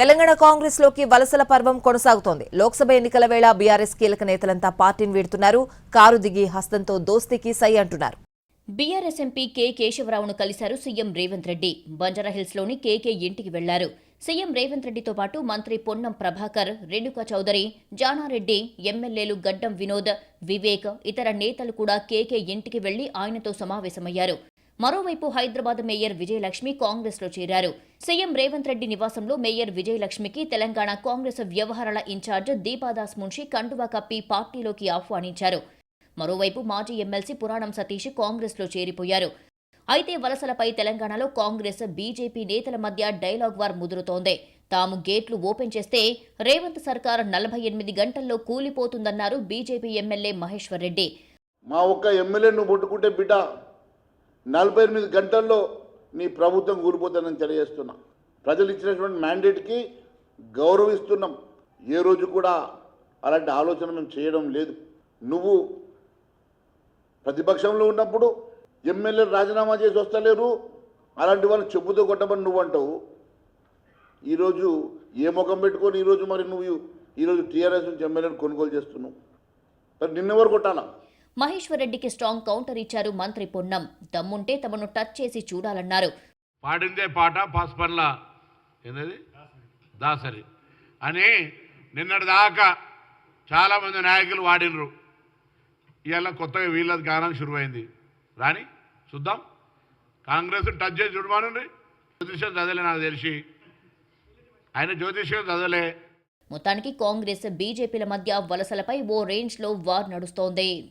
తెలంగాణ కాంగ్రెస్లోకి వలసల పర్వం కొనసాగుతోంది. లోక్సభ ఎన్నికల వేళ బీఆర్ఎస్ కీలక నేతలంతా పార్టీని వీడుతున్నారు. కారు దిగి హస్తంతో దోస్తీకి సై అంటున్నారు. బీఆర్ఎస్ ఎంపీ కె కేశవరావును కలిశారు సీఎం రేవంత్ రెడ్డి. బంజారాహిల్స్లోని కేకే ఇంటికి వెళ్ళారు. సీఎం రేవంత్ రెడ్డితో పాటు మంత్రి పొన్నం ప్రభాకర్ రేణుకా చౌదరి జానారెడ్డి ఎమ్మెల్యేలు గడ్డం వినోద్ వివేక్ ఇతర నేతలు కూడా కేకే ఇంటికి వెళ్ళి ఆయనతో సమావేశమయ్యారు. మరోవైపు హైదరాబాద్ మేయర్ విజయలక్ష్మి కాంగ్రెస్లో చేరారు. సీఎం రేవంత్ రెడ్డి నివాసంలో మేయర్ విజయలక్ష్మికి తెలంగాణ కాంగ్రెస్ వ్యవహారాల ఇన్ఛార్జ్ దీపాదాస్ మున్షి కండువా కప్పి పార్టీలోకి ఆహ్వానించారు. మరోవైపు మాజీ ఎమ్మెల్సీ పురాణం సతీష్ కాంగ్రెస్లో చేరిపోయారు. అయితే వలసలపై తెలంగాణలో కాంగ్రెస్ బీజేపీ నేతల మధ్య డైలాగ్ వార్ ముదురుతోంది. తాము గేట్లు ఓపెన్ చేస్తే రేవంత్ సర్కార్ నలభై ఎనిమిది గంటల్లో కూలిపోతుందన్నారు బీజేపీ ఎమ్మెల్యే మహేశ్వర్ రెడ్డి. మా ఒక్క ఎమ్మెల్యే నువ్వు పట్టుకుంటే బిడ్డ? నలభై ఎనిమిది గంటల్లో నీ ప్రభుత్వం కూలిపోతుందని తెలియజేస్తున్నా. ప్రజలు ఇచ్చినటువంటి మ్యాండేట్కి గౌరవిస్తున్నాం. ఏ రోజు కూడా అలాంటి ఆలోచన మేము చేయడం లేదు. నువ్వు ప్రతిపక్షంలో ఉన్నప్పుడు ఎమ్మెల్యే రాజీనామా చేసి వస్తలేరు. అలాంటి వాళ్ళు చెప్పుతో కొట్టమని నువ్వు అంటావు. ఈరోజు ఏ ముఖం పెట్టుకొని ఈరోజు మరి నువ్వు ఈరోజు టీఆర్ఎస్ నుంచి ఎమ్మెల్యేని కొనుగోలు చేస్తున్నావు? మరి నిన్నెవరు కొట్టాలా? మహేశ్వర్ రెడ్డికి స్ట్రాంగ్ కౌంటర్ ఇచ్చారు మంత్రి పొన్నం. దమ్ముంటే తమను టచ్ చేసి చూడాలన్నారు. పాడిందే పాట పాస్పర్ల ఏంటది దాసరి. అని నిన్నటి దాకా చాలామంది నాయకులు వాడినరు. ఇవాళ కొత్తగా వీళ్ళది గానం శురువైంది రాని చూద్దాం. కాంగ్రెస్ టచ్ చేసి చూడమానండి. జ్యోతిష్యం చదవలే నాకు తెలిసి. ఆయన జ్యోతిష్యం చదవలే. మొత్తానికి కాంగ్రెస్ బీజేపీల మధ్య వలసలపై ఓ రేంజ్లో వార్ నడుస్తోంది.